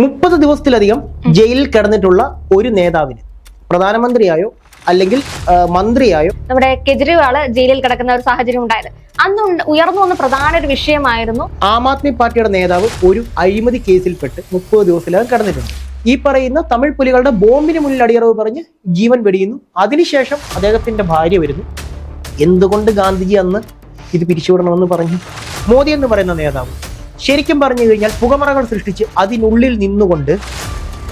മുപ്പത് ദിവസത്തിലധികം ജയിലിൽ കിടന്നിട്ടുള്ള ഒരു നേതാവിന്. പ്രധാനമന്ത്രിയായോ അല്ലെങ്കിൽ മന്ത്രിയായോ? നമ്മുടെ കെജ്രിവാൾ ജയിലിൽ കിടക്കുന്ന ഒരു സാഹചര്യം ഉണ്ടായത്. അന്ന് ഉയർന്നു വന്ന പ്രധാന ഒരു വിഷയമായിരുന്നു ആം ആദ്മി പാർട്ടിയുടെ നേതാവ് ഒരു അഴിമതി കേസിൽപ്പെട്ട് മുപ്പത് ദിവസത്തിലകം കിടന്നിട്ടുണ്ട്. ഈ പറയുന്ന തമിഴ് പുലികളുടെ ബോംബിന് മുന്നിൽ അടിയറവ് പറഞ്ഞ് ജീവൻ വെടിയുന്നു. അതിനുശേഷം അദ്ദേഹത്തിന്റെ ഭാര്യ വരുന്നു. എന്തുകൊണ്ട് ഗാന്ധിജി അന്ന് ഇത് പിരിച്ചുവിടണമെന്ന് പറഞ്ഞു? മോദി എന്ന് പറയുന്ന നേതാവ്. ശരിക്കും പറഞ്ഞു കഴിഞ്ഞാൽ പുകമറകൾ സൃഷ്ടിച്ച് അതിനുള്ളിൽ നിന്നുകൊണ്ട്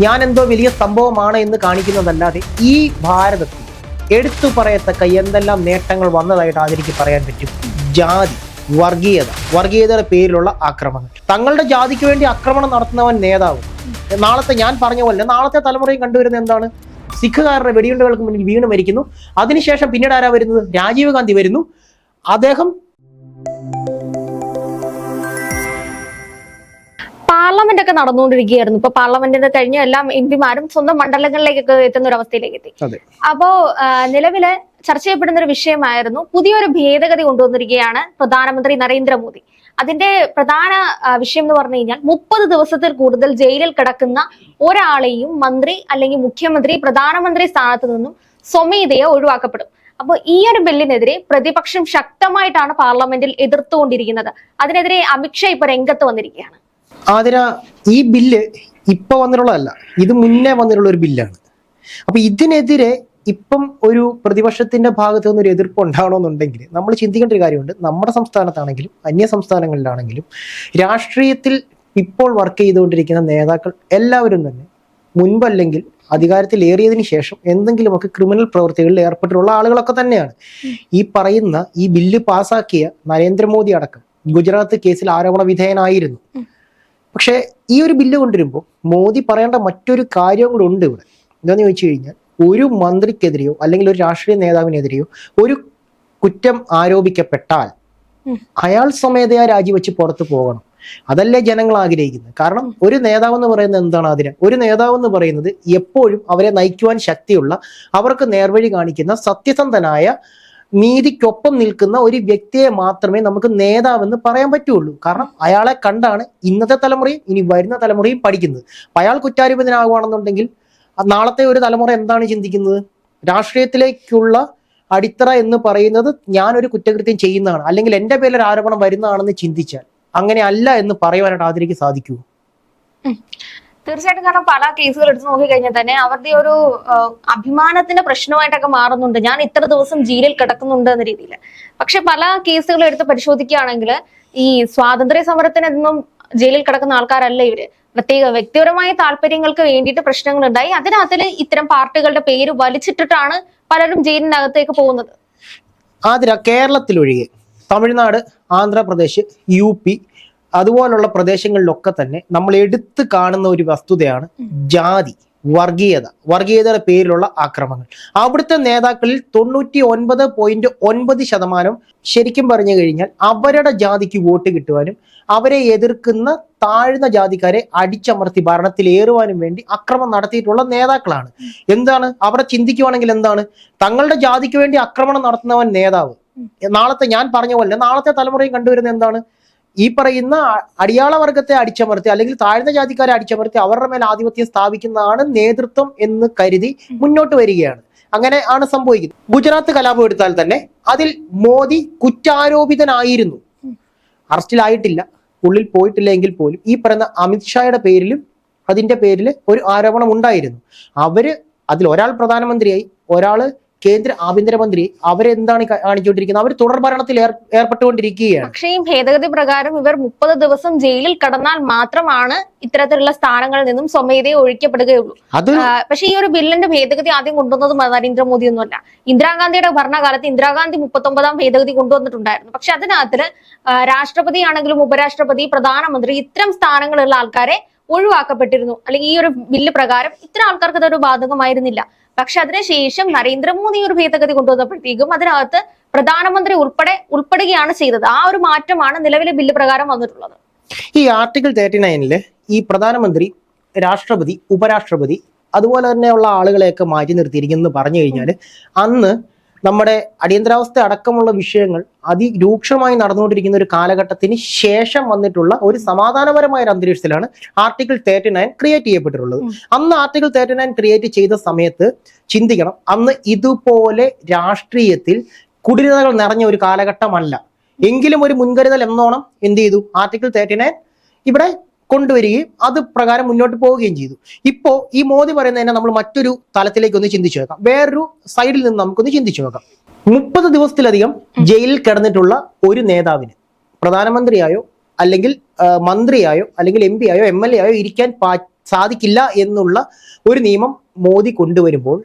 ഞാൻ എന്തോ വലിയ സംഭവമാണ് എന്ന് കാണിക്കുന്നതല്ലാതെ ഈ ഭാരതത്തിൽ എടുത്തു പറയത്തക്ക എന്തെല്ലാം നേട്ടങ്ങൾ വന്നതായിട്ട് ആദരിക്ക് പറയാൻ പറ്റും? ജാതി വർഗീയത വർഗീയതയുടെ പേരിലുള്ള ആക്രമണം. തങ്ങളുടെ ജാതിക്ക് വേണ്ടി ആക്രമണം നടത്തുന്നവൻ നേതാവ്. നാളത്തെ ഞാൻ പറഞ്ഞ പോലെ നാളത്തെ തലമുറയും കണ്ടുവരുന്നത് എന്താണ്? സിഖുകാരുടെ വെടിയുണ്ടകൾക്ക് മുന്നിൽ വീണ് മരിക്കുന്നു. അതിനുശേഷം പിന്നീട് ആരാ വരുന്നത്? രാജീവ് ഗാന്ധി വരുന്നു. അദ്ദേഹം പാർലമെന്റ് ഒക്കെ നടന്നുകൊണ്ടിരിക്കുകയായിരുന്നു. ഇപ്പൊ പാർലമെന്റിന്റെ കഴിഞ്ഞ എല്ലാ എം പിമാരും സ്വന്തം മണ്ഡലങ്ങളിലേക്കൊക്കെ എത്തുന്ന ഒരു അവസ്ഥയിലേക്ക് എത്തി അപ്പോ നിലവിൽ ചർച്ച ചെയ്യപ്പെടുന്ന ഒരു വിഷയമായിരുന്നു പുതിയൊരു ഭേദഗതി കൊണ്ടുവന്നിരിക്കുകയാണ് പ്രധാനമന്ത്രി നരേന്ദ്രമോദി. അതിന്റെ പ്രധാന വിഷയം എന്ന് പറഞ്ഞു കഴിഞ്ഞാൽ മുപ്പത് ദിവസത്തിൽ കൂടുതൽ ജയിലിൽ കിടക്കുന്ന ഒരാളെയും മന്ത്രി അല്ലെങ്കിൽ മുഖ്യമന്ത്രി പ്രധാനമന്ത്രി സ്ഥാനത്ത് നിന്നും സ്വമേധയെ ഒഴിവാക്കപ്പെടും. അപ്പോൾ ഈ ഒരു ബില്ലിനെതിരെ പ്രതിപക്ഷം ശക്തമായിട്ടാണ് പാർലമെന്റിൽ എതിർത്തുകൊണ്ടിരിക്കുന്നത്. അതിനെതിരെ അമിത്ഷാ ഇപ്പൊ രംഗത്ത് വന്നിരിക്കുകയാണ്. ആതിര ഈ ബില്ല് ഇപ്പൊ വന്നിട്ടുള്ളതല്ല. ഇത് മുന്നേ വന്നിട്ടുള്ള ഒരു ബില്ലാണ്. അപ്പൊ ഇതിനെതിരെ ഇപ്പം ഒരു പ്രതിപക്ഷത്തിന്റെ ഭാഗത്തു നിന്നൊരു എതിർപ്പ് ഉണ്ടാകണമെന്നുണ്ടെങ്കിൽ നമ്മൾ ചിന്തിക്കേണ്ട ഒരു കാര്യമുണ്ട്. നമ്മുടെ സംസ്ഥാനത്താണെങ്കിലും അന്യ സംസ്ഥാനങ്ങളിലാണെങ്കിലും രാഷ്ട്രീയത്തിൽ ഇപ്പോൾ വർക്ക് ചെയ്തുകൊണ്ടിരിക്കുന്ന നേതാക്കൾ എല്ലാവരും തന്നെ മുൻപല്ലെങ്കിൽ അധികാരത്തിൽ ഏറിയതിന് ശേഷം എന്തെങ്കിലുമൊക്കെ ക്രിമിനൽ പ്രവൃത്തികളിൽ ഏർപ്പെട്ടിട്ടുള്ള ആളുകളൊക്കെ തന്നെയാണ്. ഈ പറയുന്ന ഈ ബില്ല് പാസാക്കിയ നരേന്ദ്രമോദി അടക്കം ഗുജറാത്ത് കേസിൽ ആരോപണ വിധേയനായിരുന്നു. പക്ഷേ ഈ ഒരു ബില്ല് കൊണ്ടുവരുമ്പോൾ മോദി പറയേണ്ട മറ്റൊരു കാര്യം കൂടെ ഉണ്ട് ഇവിടെ. എന്താണെന്ന് ചോദിച്ചു കഴിഞ്ഞാൽ ഒരു മന്ത്രിക്കെതിരെയോ അല്ലെങ്കിൽ ഒരു രാഷ്ട്രീയ നേതാവിനെതിരെയോ ഒരു കുറ്റം ആരോപിക്കപ്പെട്ടാൽ അയാൾ സ്വമേധയാ രാജിവെച്ച് പുറത്തു പോകണം. അതല്ലേ ജനങ്ങൾ ആഗ്രഹിക്കുന്നത്? കാരണം ഒരു നേതാവ് എന്ന് പറയുന്നത് എന്താണ് അതിന് ഒരു നേതാവ് എന്ന് പറയുന്നത് എപ്പോഴും അവരെ നയിക്കുവാൻ ശക്തിയുള്ള അവർക്ക് നേർവഴി കാണിക്കുന്ന സത്യസന്ധനായ നീതിക്കൊപ്പം നിൽക്കുന്ന ഒരു വ്യക്തിയെ മാത്രമേ നമുക്ക് നേതാവെന്ന് പറയാൻ പറ്റുള്ളൂ. കാരണം അയാളെ കണ്ടാണ് ഇന്നത്തെ തലമുറയും ഇനി വരുന്ന തലമുറയും പഠിക്കുന്നത്. അപ്പൊ അയാൾ കുറ്റാരോപിതനാകുകയാണെന്നുണ്ടെങ്കിൽ നാളത്തെ ഒരു തലമുറ എന്താണ് ചിന്തിക്കുന്നത്? രാഷ്ട്രീയത്തിലേക്കുള്ള അടിത്തറ എന്ന് പറയുന്നത് ഞാനൊരു കുറ്റകൃത്യം ചെയ്യുന്നതാണ്. അല്ലെങ്കിൽ എന്റെ പേരിൽ ഒരു ആരോപണം വരുന്നതാണെന്ന് ചിന്തിച്ചാൽ അങ്ങനെ അല്ല എന്ന് പറയുവാനായിട്ട് ആതിരയ്ക്ക് സാധിക്കൂ തീർച്ചയായിട്ടും കാരണം പല കേസുകൾ എടുത്തു നോക്കിക്കഴിഞ്ഞാൽ തന്നെ അവരുടെ ഒരു അഭിമാനത്തിന്റെ പ്രശ്നമായിട്ടൊക്കെ മാറുന്നുണ്ട്. ഞാൻ ഇത്ര ദിവസം ജയിലിൽ കിടക്കുന്നുണ്ട് എന്ന രീതിയിൽ. പക്ഷെ പല കേസുകൾ എടുത്ത് പരിശോധിക്കുകയാണെങ്കിൽ ഈ സ്വാതന്ത്ര്യ സമരത്തിനൊന്നും ജയിലിൽ കിടക്കുന്ന ആൾക്കാരല്ല ഇവർ. പ്രത്യേക വ്യക്തിപരമായ താല്പര്യങ്ങൾക്ക് വേണ്ടിയിട്ട് പ്രശ്നങ്ങൾ ഉണ്ടായി അതിനകത്തിൽ ഇത്തരം പാർട്ടികളുടെ പേര് വലിച്ചിട്ടിട്ടാണ് പലരും ജയിലിനകത്തേക്ക് പോകുന്നത്. ആതിര കേരളത്തിലൊഴികെ തമിഴ്നാട് ആന്ധ്രാപ്രദേശ് യു പി അതുപോലുള്ള പ്രദേശങ്ങളിലൊക്കെ തന്നെ നമ്മൾ എടുത്തു കാണുന്ന ഒരു വസ്തുതയാണ് ജാതി വർഗീയത. വർഗീയതയുടെ പേരിലുള്ള ആക്രമണങ്ങൾ അവിടുത്തെ നേതാക്കളിൽ തൊണ്ണൂറ്റി ഒൻപത് പോയിന്റ് ഒൻപത് ശതമാനം ശരിക്കും പറഞ്ഞു കഴിഞ്ഞാൽ അവരുടെ ജാതിക്ക് വോട്ട് കിട്ടുവാനും അവരെ എതിർക്കുന്ന താഴ്ന്ന ജാതിക്കാരെ അടിച്ചമർത്തി ഭരണത്തിലേറുവാനും വേണ്ടി അക്രമം നടത്തിയിട്ടുള്ള നേതാക്കളാണ്. എന്താണ്? അവിടെ ചിന്തിക്കുവാണെങ്കിൽ എന്താണ്? തങ്ങളുടെ ജാതിക്ക് വേണ്ടി ആക്രമണം നടത്തുന്നവൻ നേതാവ്. നാളത്തെ ഞാൻ പറഞ്ഞ പോലെ നാളത്തെ തലമുറയും കണ്ടുവരുന്ന എന്താണ്? ഈ പറയുന്ന അടിയാള വർഗത്തെ അടിച്ചമർത്തി അല്ലെങ്കിൽ താഴ്ന്ന ജാതിക്കാരെ അടിച്ചമർത്തി അവരുടെ മേൽ ആധിപത്യം സ്ഥാപിക്കുന്നതാണ് നേതൃത്വം എന്ന് കരുതി മുന്നോട്ട് വരികയാണ്. അങ്ങനെ ആണ് സംഭവിക്കുന്നത്. ഗുജറാത്ത് കലാപം എടുത്താൽ തന്നെ അതിൽ മോദി കുറ്റാരോപിതനായിരുന്നു. അറസ്റ്റിലായിട്ടില്ല. ഉള്ളിൽ പോയിട്ടില്ല എങ്കിൽ പോലും. ഈ പറയുന്ന അമിത്ഷായുടെ പേരിലും അതിന്റെ പേരിൽ ഒരു ആരോപണം ഉണ്ടായിരുന്നു അവർ അതിൽ ഒരാൾ പ്രധാനമന്ത്രിയായി ഒരാൾ കേന്ദ്ര ആഭ്യന്തരമന്ത്രി അവരെന്താണ് കാണിച്ചുകൊണ്ടിരിക്കുന്നത്? അവർ തുടർ ഭരണത്തിൽ ഏർ ഏർപ്പെട്ടുകൊണ്ടിരിക്കുകയാണ്. പക്ഷേ ഈ ഭേദഗതി പ്രകാരം ഇവർ മുപ്പത് ദിവസം ജയിലിൽ കടന്നാൽ മാത്രമാണ് ഇത്തരത്തിലുള്ള സ്ഥാനങ്ങളിൽ നിന്നും സ്വമേധയെ ഒഴിക്കപ്പെടുകയുള്ളൂ. പക്ഷേ ഈ ഒരു ബില്ലിന്റെ ഭേദഗതി ആദ്യം കൊണ്ടുവന്നത് നരേന്ദ്രമോദി ഒന്നുമല്ല ഇന്ദിരാഗാന്ധിയുടെ ഭരണകാലത്ത് ഇന്ദിരാഗാന്ധി മുപ്പത്തൊമ്പതാം ഭേദഗതി കൊണ്ടുവന്നിട്ടുണ്ടായിരുന്നു. പക്ഷെ അതിനകത്ത് രാഷ്ട്രപതി ആണെങ്കിലും ഉപരാഷ്ട്രപതി പ്രധാനമന്ത്രി ഇത്തരം സ്ഥാനങ്ങളുള്ള ആൾക്കാരെ ഒഴിവാക്കപ്പെട്ടിരുന്നു. അല്ലെങ്കിൽ ഈ ഒരു ബില്ല് പ്രകാരം ഇത്തരം ആൾക്കാർക്ക് അതൊരു ബാധകമായിരുന്നില്ല. പക്ഷെ അതിനുശേഷം നരേന്ദ്രമോദി ഒരു ഭേദഗതി കൊണ്ടുവന്നപ്പോഴത്തേക്കും അതിനകത്ത് പ്രധാനമന്ത്രി ഉൾപ്പെടെ ഉൾപ്പെടുകയാണ് ചെയ്തത്. ആ ഒരു മാറ്റമാണ് നിലവിലെ ബില്ല് പ്രകാരം വന്നിട്ടുള്ളത്. ഈ ആർട്ടിക്കിൾ തേർട്ടി നയനിൽ ഈ പ്രധാനമന്ത്രി രാഷ്ട്രപതി ഉപരാഷ്ട്രപതി അതുപോലെ തന്നെയുള്ള ആളുകളെയൊക്കെ മാറ്റി നിർത്തിയിരിക്കുന്നു എന്ന് പറഞ്ഞു കഴിഞ്ഞാൽ അന്ന് നമ്മുടെ അടിയന്തരാവസ്ഥ അടക്കമുള്ള വിഷയങ്ങൾ അതിരൂക്ഷമായി നടന്നുകൊണ്ടിരിക്കുന്ന ഒരു കാലഘട്ടത്തിന് ശേഷം വന്നിട്ടുള്ള ഒരു സമാധാനപരമായ ഒരു അന്തരീക്ഷത്തിലാണ് ആർട്ടിക്കിൾ തേർട്ടി നയൻ ക്രിയേറ്റ് ചെയ്യപ്പെട്ടിട്ടുള്ളത് അന്ന് ആർട്ടിക്കിൾ തേർട്ടി നയൻ ക്രിയേറ്റ് ചെയ്ത സമയത്ത് ചിന്തിക്കണം അന്ന് ഇതുപോലെ രാഷ്ട്രീയത്തിൽ കുടിലതകൾ നിറഞ്ഞ ഒരു കാലഘട്ടമല്ല. എങ്കിലും ഒരു മുൻകരുതൽ എന്നോണം എന്ത് ചെയ്തു? ആർട്ടിക്കിൾ തേർട്ടി നയൻ ഇവിടെ കൊണ്ടുവരികയും അത് പ്രകാരം മുന്നോട്ട് പോവുകയും ചെയ്തു. ഇപ്പോ ഈ മോദി പറയുന്നതിനെ നമ്മൾ മറ്റൊരു തലത്തിലേക്ക് ഒന്ന് ചിന്തിച്ചു നോക്കാം. വേറൊരു സൈഡിൽ നിന്ന് നമുക്കൊന്ന് ചിന്തിച്ചു നോക്കാം. മുപ്പത് ദിവസത്തിലധികം ജയിലിൽ കിടന്നിട്ടുള്ള ഒരു നേതാവിന് പ്രധാനമന്ത്രിയായോ അല്ലെങ്കിൽ മന്ത്രിയായോ അല്ലെങ്കിൽ എം പി ആയോ എം എൽ എ ആയോ ഇരിക്കാൻ സാധിക്കില്ല എന്നുള്ള ഒരു നിയമം മോദി കൊണ്ടുവരുമ്പോൾ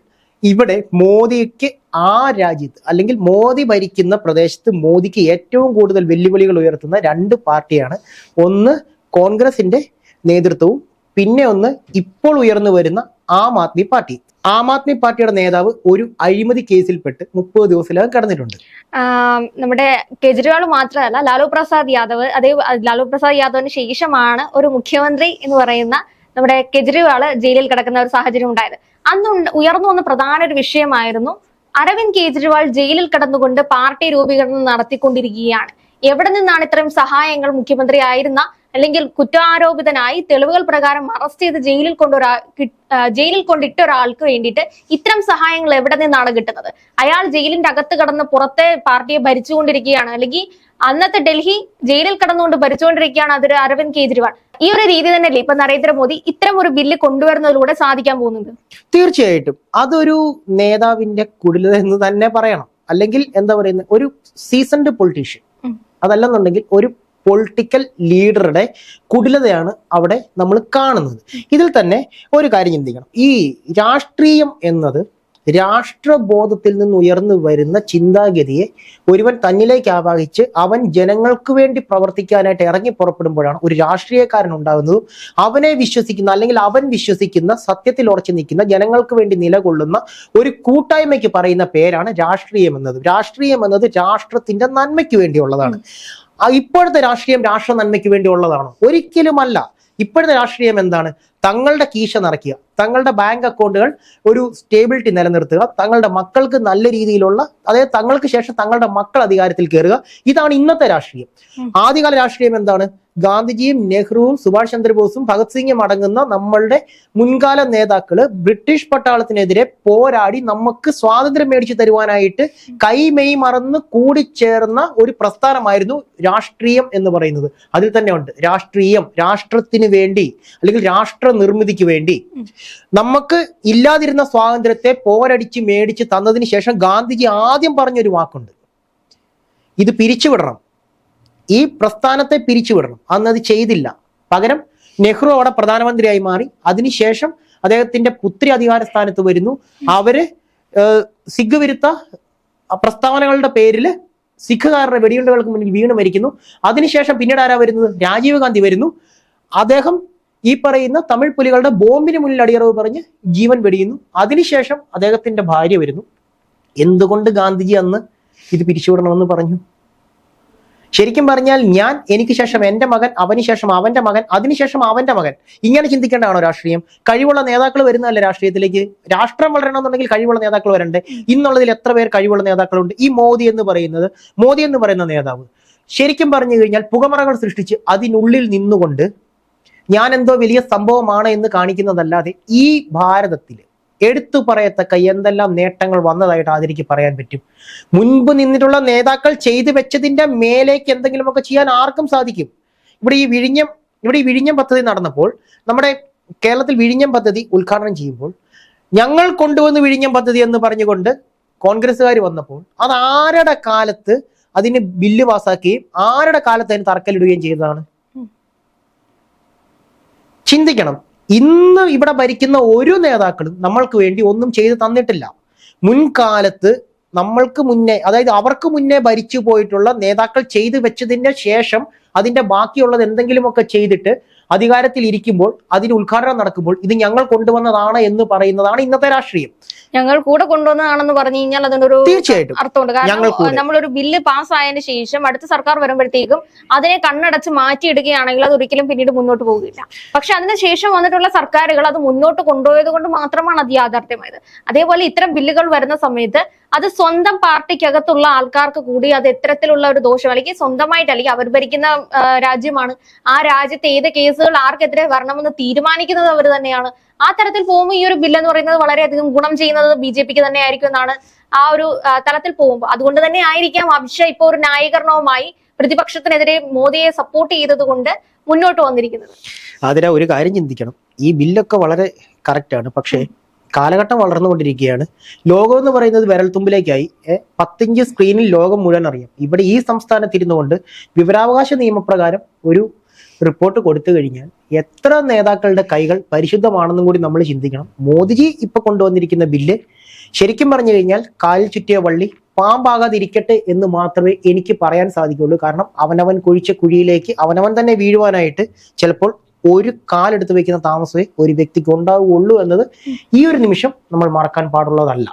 ഇവിടെ മോദിക്ക് ആ രാജ്യത്ത് അല്ലെങ്കിൽ മോദി ഭരിക്കുന്ന പ്രദേശത്ത് മോദിക്ക് ഏറ്റവും കൂടുതൽ വെല്ലുവിളികൾ ഉയർത്തുന്ന രണ്ട് പാർട്ടിയാണ്. ഒന്ന് കോൺഗ്രസിന്റെ നേതൃത്വവും പിന്നെ ഒന്ന് ഇപ്പോൾ ഉയർന്നു വരുന്ന ആം ആദ്മി പാർട്ടി. ആം ആദ്മി പാർട്ടിയുടെ നേതാവ് ഒരു അഴിമതി കേസിൽപ്പെട്ട് മുപ്പത് ദിവസത്തിലകം കടന്നിട്ടുണ്ട്. നമ്മുടെ കേജ്രിവാൾ മാത്രമല്ല ലാലു പ്രസാദ് യാദവ് അതേ ലാലു പ്രസാദ് യാദവിന് ശേഷമാണ് ഒരു മുഖ്യമന്ത്രി എന്ന് പറയുന്ന നമ്മുടെ കെജ്രിവാൾ ജയിലിൽ കിടക്കുന്ന ഒരു സാഹചര്യം ഉണ്ടായത്. അന്ന് ഉയർന്നു വന്ന പ്രധാന ഒരു വിഷയമായിരുന്നു അരവിന്ദ് കേജ്രിവാൾ ജയിലിൽ കിടന്നുകൊണ്ട് പാർട്ടി രൂപീകരണം നടത്തിക്കൊണ്ടിരിക്കുകയാണ്. എവിടെ നിന്നാണ് ഇത്രയും സഹായങ്ങൾ മുഖ്യമന്ത്രി ആയിരുന്ന അല്ലെങ്കിൽ കുറ്റാരോപിതനായി തെളിവുകൾ പ്രകാരം അറസ്റ്റ് ചെയ്ത് ജയിലിൽ കൊണ്ടൊരാ ജയിലിൽ കൊണ്ടിട്ട ഒരാൾക്ക് വേണ്ടിയിട്ട് ഇത്തരം സഹായങ്ങൾ എവിടെ നിന്നാണ് കിട്ടുന്നത്? അയാൾ ജയിലിന്റെ അകത്ത് കടന്ന് പുറത്തെ പാർട്ടിയെ ഭരിച്ചുകൊണ്ടിരിക്കുകയാണ്. അല്ലെങ്കിൽ അന്നത്തെ ഡൽഹി ജയിലിൽ കടന്നുകൊണ്ട് ഭരിച്ചുകൊണ്ടിരിക്കുകയാണ് അതൊരു അരവിന്ദ് കെജ്രിവാൾ. ഈ ഒരു രീതി തന്നെയല്ലേ ഇപ്പൊ നരേന്ദ്രമോദി ഇത്തരം ഒരു ബില്ല് കൊണ്ടുവരുന്നതിലൂടെ സാധിക്കാൻ പോകുന്നത് തീർച്ചയായിട്ടും. അതൊരു നേതാവിന്റെ കുടിലത എന്ന് തന്നെ പറയണം. അല്ലെങ്കിൽ എന്താ പറയുന്നത്? ഒരു സീസൺഡ് പൊളിറ്റീഷ്യൻ. അതല്ലെന്നുണ്ടെങ്കിൽ ഒരു പൊളിറ്റിക്കൽ ലീഡറുടെ കുടിലതയാണ് അവിടെ നമ്മൾ കാണുന്നത്. ഇതിൽ തന്നെ ഒരു കാര്യം ചിന്തിക്കണം. ഈ രാഷ്ട്രീയം എന്നത് രാഷ്ട്രബോധത്തിൽ നിന്ന് ഉയർന്നു വരുന്ന ചിന്താഗതിയെ ഒരുവൻ തന്നിലേക്ക് ആവാഹിച്ച് അവൻ ജനങ്ങൾക്ക് വേണ്ടി പ്രവർത്തിക്കാനായിട്ട് ഇറങ്ങി പുറപ്പെടുമ്പോഴാണ് ഒരു രാഷ്ട്രീയക്കാരൻ ഉണ്ടാകുന്നതും അവനെ വിശ്വസിക്കുന്ന അല്ലെങ്കിൽ അവൻ വിശ്വസിക്കുന്ന സത്യത്തിൽ ഉറച്ചു നിൽക്കുന്ന ജനങ്ങൾക്ക് വേണ്ടി നിലകൊള്ളുന്ന ഒരു കൂട്ടായ്മയ്ക്ക് പറയുന്ന പേരാണ് രാഷ്ട്രീയം എന്നത്. രാഷ്ട്രീയം എന്നത് രാഷ്ട്രത്തിന്റെ നന്മയ്ക്ക് വേണ്ടിയുള്ളതാണ്. ആ ഇപ്പോഴത്തെ രാഷ്ട്രീയം രാഷ്ട്ര നന്മയ്ക്ക് വേണ്ടി ഉള്ളതാണോ? ഒരിക്കലുമല്ല. ഇപ്പോഴത്തെ രാഷ്ട്രീയം എന്താണ്? തങ്ങളുടെ കീശ നിറയ്ക്കുക. തങ്ങളുടെ ബാങ്ക് അക്കൗണ്ടുകൾ ഒരു സ്റ്റേബിലിറ്റി നിലനിർത്തുക. തങ്ങളുടെ മക്കൾക്ക് നല്ല രീതിയിലുള്ള അതായത് തങ്ങൾക്ക് ശേഷം തങ്ങളുടെ മക്കൾ അധികാരത്തിൽ കയറുക. ഇതാണ് ഇന്നത്തെ രാഷ്ട്രീയം. ആദ്യകാല രാഷ്ട്രീയം എന്താണ്? ഗാന്ധിജിയും നെഹ്റുവും സുഭാഷ് ചന്ദ്രബോസും ഭഗത് സിംഗും അടങ്ങുന്ന നമ്മളുടെ മുൻകാല നേതാക്കൾ ബ്രിട്ടീഷ് പട്ടാളത്തിനെതിരെ പോരാടി നമുക്ക് സ്വാതന്ത്ര്യം മേടിച്ചു തരുവാനായിട്ട് കൈമെയ് മറന്ന് കൂടിച്ചേർന്ന ഒരു പ്രസ്ഥാനമായിരുന്നു രാഷ്ട്രീയം എന്ന് പറയുന്നത്. അതിൽ തന്നെ ഉണ്ട് രാഷ്ട്രീയം രാഷ്ട്രത്തിന് വേണ്ടി അല്ലെങ്കിൽ രാഷ്ട്ര നിർമ്മിതിക്ക് വേണ്ടി. നമുക്ക് ഇല്ലാതിരുന്ന സ്വാതന്ത്ര്യത്തെ പോരടിച്ച് മേടിച്ച് തന്നതിന് ശേഷം ഗാന്ധിജി ആദ്യം പറഞ്ഞൊരു വാക്കുണ്ട്. ഇത് പിരിച്ചുവിടണം. ഈ പ്രസ്ഥാനത്തെ പിരിച്ചുവിടണം. അന്ന് അത് ചെയ്തില്ല. പകരം നെഹ്റു അവിടെ പ്രധാനമന്ത്രിയായി മാറി. അതിനുശേഷം അദ്ദേഹത്തിന്റെ പുത്രി അധികാര സ്ഥാനത്ത് വരുന്നു. അവർ സിഖ് വിരുദ്ധ പ്രസ്താവനകളുടെ പേരിൽ സിഖുകാരുടെ വെടിയുണ്ടകൾക്ക് മുന്നിൽ വീണ് മരിക്കുന്നു. അതിനുശേഷം പിന്നീട് ആരാ വരുന്നത്? രാജീവ് ഗാന്ധി വരുന്നു. അദ്ദേഹം ഈ പറയുന്ന തമിഴ് പുലികളുടെ ബോംബിന് മുന്നിൽ അടിയറവ് പറഞ്ഞ് ജീവൻ വെടിയുന്നു. അതിനുശേഷം അദ്ദേഹത്തിന്റെ ഭാര്യ വരുന്നു. എന്തുകൊണ്ട് ഗാന്ധിജി അന്ന് ഇത് പിരിച്ചുവിടണമെന്ന് പറഞ്ഞു? ശരിക്കും പറഞ്ഞാൽ ഞാൻ എനിക്ക് ശേഷം എന്റെ മകൻ അവന് ശേഷം അവന്റെ മകൻ അതിനുശേഷം അവന്റെ മകൻ. ഇങ്ങനെ ചിന്തിക്കേണ്ടതാണോ രാഷ്ട്രീയം? കഴിവുള്ള നേതാക്കൾ വരുന്നതല്ലേ രാഷ്ട്രീയത്തിലേക്ക്? രാഷ്ട്രം വളരണമെന്നുണ്ടെങ്കിൽ കഴിവുള്ള നേതാക്കൾ വരണ്ടേ? ഇന്നുള്ളതിൽ എത്ര പേർ കഴിവുള്ള നേതാക്കളുണ്ട്? ഈ മോദി എന്ന് പറയുന്നത് മോദി എന്ന് പറയുന്ന നേതാവ്. ശരിക്കും പറഞ്ഞു കഴിഞ്ഞാൽ പുകമറകൾ സൃഷ്ടിച്ച് അതിനുള്ളിൽ നിന്നുകൊണ്ട് ഞാൻ എന്തോ വലിയ സംഭവമാണ് എന്ന് കാണിക്കുന്നതല്ലാതെ ഈ ഭാരതത്തിൽ എടുത്തു പറയത്തക്ക എന്തെല്ലാം നേട്ടങ്ങൾ വന്നതായിട്ട് ആതിരിക്ക് പറയാൻ പറ്റും. മുൻപ് നിന്നിട്ടുള്ള നേതാക്കൾ ചെയ്തു വെച്ചതിന്റെ മേലേക്ക് എന്തെങ്കിലുമൊക്കെ ചെയ്യാൻ ആർക്കും സാധിക്കും. ഇവിടെ ഈ വിഴിഞ്ഞം ഇവിടെ ഈ വിഴിഞ്ഞം പദ്ധതി നടന്നപ്പോൾ നമ്മുടെ കേരളത്തിൽ വിഴിഞ്ഞം പദ്ധതി ഉദ്ഘാടനം ചെയ്യുമ്പോൾ ഞങ്ങൾ കൊണ്ടുവന്ന് വിഴിഞ്ഞം പദ്ധതി എന്ന് പറഞ്ഞുകൊണ്ട് കോൺഗ്രസ്സുകാർ വന്നപ്പോൾ അത് ആരുടെ കാലത്ത് അതിന് ബില്ല് പാസ്സാക്കുകയും ആരുടെ കാലത്ത് അതിന് തറക്കല്ലിടുകയും ചെയ്തതാണ്? ചിന്തിക്കണം. ഇന്ന് ഇവിടെ ഭരിക്കുന്ന ഒരു നേതാക്കളും നമ്മൾക്ക് വേണ്ടി ഒന്നും ചെയ്തു തന്നിട്ടില്ല. മുൻകാലത്ത് നമ്മൾക്ക് മുന്നേ അതായത് അവർക്ക് മുന്നേ ഭരിച്ചു പോയിട്ടുള്ള നേതാക്കൾ ചെയ്തു വെച്ചതിന്റെ ശേഷം അതിന്റെ ബാക്കിയുള്ളത് എന്തെങ്കിലുമൊക്കെ ചെയ്തിട്ട് അധികാരത്തിൽ ഇരിക്കുമ്പോൾ അതിന് ഉദ്ഘാടനം നടക്കുമ്പോൾ ഇത് ഞങ്ങൾ കൊണ്ടുവന്നതാണ് എന്ന് പറയുന്നതാണ് ഇന്നത്തെ രാഷ്ട്രീയം. ഞങ്ങൾ കൂടെ കൊണ്ടുവന്നതാണെന്ന് പറഞ്ഞു കഴിഞ്ഞാൽ അതിനൊരു തീർച്ചയായിട്ടും. അർത്ഥമുണ്ട്. കാരണം. നമ്മളൊരു ബില്ല് പാസ്സായതിനു ശേഷം അടുത്ത സർക്കാർ വരുമ്പോഴത്തേക്കും അതിനെ കണ്ണടച്ച് മാറ്റിയിടുകയാണെങ്കിൽ അത് ഒരിക്കലും പിന്നീട് മുന്നോട്ട് പോകില്ല പക്ഷെ അതിനുശേഷം വന്നിട്ടുള്ള സർക്കാരുകൾ അത് മുന്നോട്ട് കൊണ്ടുപോയത് കൊണ്ട് മാത്രമാണ് അത് യാഥാർത്ഥ്യമായത്. അതേപോലെ ഇത്തരം ബില്ലുകൾ വരുന്ന സമയത്ത് അത് സ്വന്തം പാർട്ടിക്കകത്തുള്ള ആൾക്കാർക്ക് കൂടി അത് എത്തരത്തിലുള്ള ഒരു ദോഷം അല്ലെങ്കിൽ സ്വന്തമായിട്ട് അല്ലെങ്കിൽ അവർ ഭരിക്കുന്ന രാജ്യമാണ്. ആ രാജ്യത്തെ ഏത് കേസുകൾ ആർക്കെതിരെ വരണമെന്ന് തീരുമാനിക്കുന്നത് അവർ തന്നെയാണ്. ആ തരത്തിൽ പോകുമ്പോൾ ഈ ഒരു ബില്ല് എന്ന് പറയുന്നത് വളരെയധികം ഗുണം ചെയ്യുന്നത് ബി ജെ പിക്ക് തന്നെ ആയിരിക്കും എന്നാണ് ആ ഒരു തലത്തിൽ പോകുമ്പോൾ അതുകൊണ്ട് തന്നെ ആയിരിക്കാം അമിത്ഷാ ഇപ്പോൾ ഒരു ന്യായീകരണവുമായി പ്രതിപക്ഷത്തിനെതിരെ മോദിയെ സപ്പോർട്ട് ചെയ്തതുകൊണ്ട് മുന്നോട്ട് വന്നിരിക്കുന്നത്. അതിനാ ഒരു കാര്യം ചിന്തിക്കണം. ഈ ബില്ലൊക്കെ വളരെ കറക്റ്റാണ് പക്ഷേ കാലഘട്ടം വളർന്നുകൊണ്ടിരിക്കുകയാണ്. ലോകം എന്ന് പറയുന്നത് വിരൽത്തുമ്പിലേക്കായി. പത്തിഞ്ച് സ്ക്രീനിൽ ലോകം മുഴുവൻ അറിയാം. ഇവിടെ ഈ സംസ്ഥാനത്തിരുന്നുകൊണ്ട് വിവരാവകാശ നിയമപ്രകാരം ഒരു റിപ്പോർട്ട് കൊടുത്തു കഴിഞ്ഞാൽ എത്ര നേതാക്കളുടെ കൈകൾ പരിശുദ്ധമാണെന്നും കൂടി നമ്മൾ ചിന്തിക്കണം. മോദിജി ഇപ്പൊ കൊണ്ടുവന്നിരിക്കുന്ന ബില്ല് ശരിക്കും പറഞ്ഞു കഴിഞ്ഞാൽ കാലിൽ ചുറ്റിയ വള്ളി പാമ്പാകാതിരിക്കട്ടെ എന്ന് മാത്രമേ എനിക്ക് പറയാൻ സാധിക്കുള്ളൂ കാരണം അവനവൻ കുഴിച്ച കുഴിയിലേക്ക് അവനവൻ തന്നെ വീഴുവാനായിട്ട് ചിലപ്പോൾ ഒരു കാലെടുത്ത് വെക്കുന്ന താമസമേ ഒരു വ്യക്തിക്ക് ഉണ്ടാവുകയുള്ളൂ എന്നത് ഈ ഒരു നിമിഷം നമ്മൾ മറക്കാൻ പാടുള്ളതല്ല.